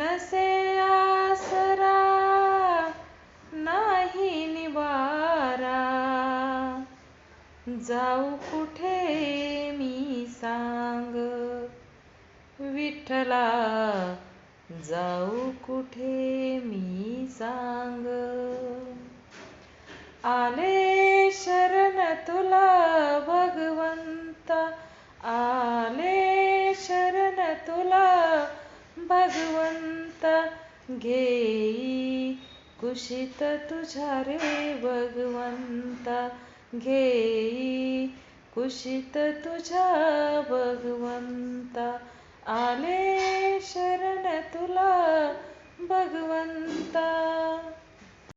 नसे आसरा नाही निवारा. जाऊ कुठे मी सांग? विठ्ठला जाऊ कुठे मी सांग? आले शरण तुला भगवंता. आले शरण तुला भगवंत. घेई. कुशित तुझ्या रे भगवंता घेई. कुशित तुझ्या भगवंता आले शरण तुला भगवंता.